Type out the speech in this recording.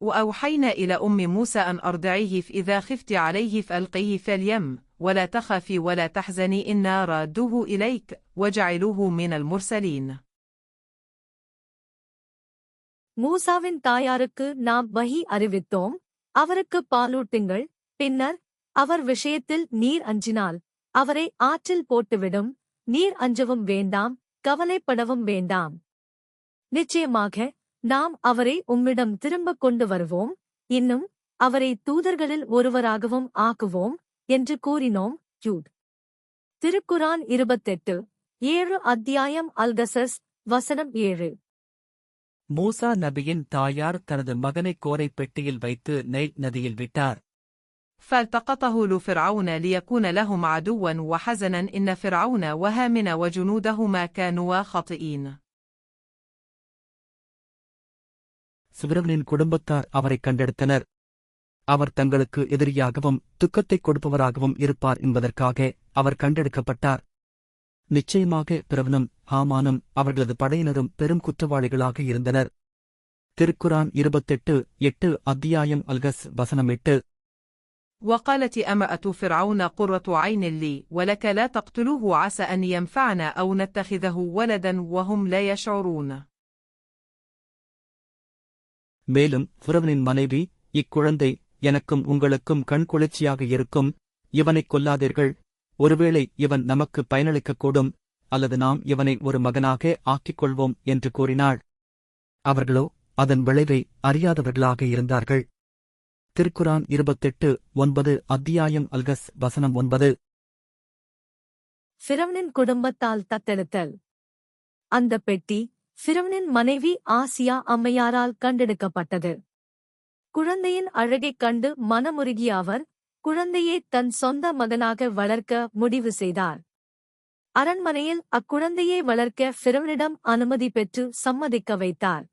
وأوحينا إلى أم موسى أن أرضعيه فإذا خفت عليه فألقيه في اليم ولا تخافي ولا تحزني إنا رادوه إليك وجعلوه من المرسلين மூசாவின் தாயாருக்கு நாம் வஹி அறிவித்தோம் அவருக்கு பாலூட்டுங்கள் பின்னர் அவர் விஷயத்தில் நீர் அஞ்சினால் அவரை ஆற்றில் போட்டுவிடும் நீர் அஞ்சவும் வேண்டாம் கவலைப்படவும் வேண்டாம் நிச்சயமாக நாம் அவரை உம்மிடம் திரும்பக் கொண்டு வருவோம் இன்னும் அவரை தூதர்களில் ஒருவராகவும் ஆக்குவோம் என்று கூறினோம் ஜூட் திருக்குரான் இருபத்தெட்டு ஏழு அத்தியாயம் அல்கசஸ் வசனம் ஏழு மூசா நபியின் தாயார் தனது மகனை கோரைப் பெட்டியில் வைத்து நைல் நதியில் விட்டார் فالتقطه لفرعون ليكون لهم عدوا وحزنا إن فرعون وهامان وجنودهما كانوا خاطئين சிவரவனின் குடும்பத்தார் அவரைக் கண்டெடுத்தனர் அவர் தங்களுக்கு எதிரியாகவும் துக்கத்தைக் கொடுப்பவராகவும் இருப்பார் என்பதற்காக அவர் கண்டெடுக்கப்பட்டார் நிச்சயமாக பிறவனும் ஹாமானும் அவர்களது படையினரும் பெரும் குற்றவாளிகளாக இருந்தனர் திருக்குரான் இருபத்தெட்டு எட்டு அத்தியாயம் அல்கஸ் வசனம் எட்டு وقالت أمأة فرعون قرة عين لي ولك لا تقتلوه عسى أن ينفعنا أو نتخذه ولدا وهم لا يشعرون மேலும் புறவனின் மனைவி இக்குழந்தை எனக்கும் உங்களுக்கும் கண்குளிர்ச்சியாக இருக்கும். இவனைக் கொல்லாதீர்கள். ஒருவேளை இவன் நமக்கு பயனளிக்கக்கூடும் அல்லது நாம் இவனை ஒரு மகனாக ஆக்கிக் கொள்வோம் என்று கூறினாள். அவர்களோ அதன் விளைவை அறியாதவர்களாக இருந்தார்கள். திருக்குரான் இருபத்தெட்டு ஒன்பது அத்தியாயம் அல்கஸ் வசனம் ஒன்பது. ஃபிரவ்னின் குடும்பத்தால் தத்தெடுத்தல் அந்த பெட்டி ஃபிரவ்னின் மனைவி ஆசியா அம்மையாரால் கண்டெடுக்கப்பட்டது. குழந்தையின் அழகைக் கண்டு மனமுருகிய அவர் குழந்தையை தன் சொந்த மகனாக வளர்க்க முடிவு செய்தார். அரண்மனையில் அக்குழந்தையை வளர்க்க ஃபிரவ்னிடம் அனுமதி பெற்று சம்மதிக்க வைத்தார்.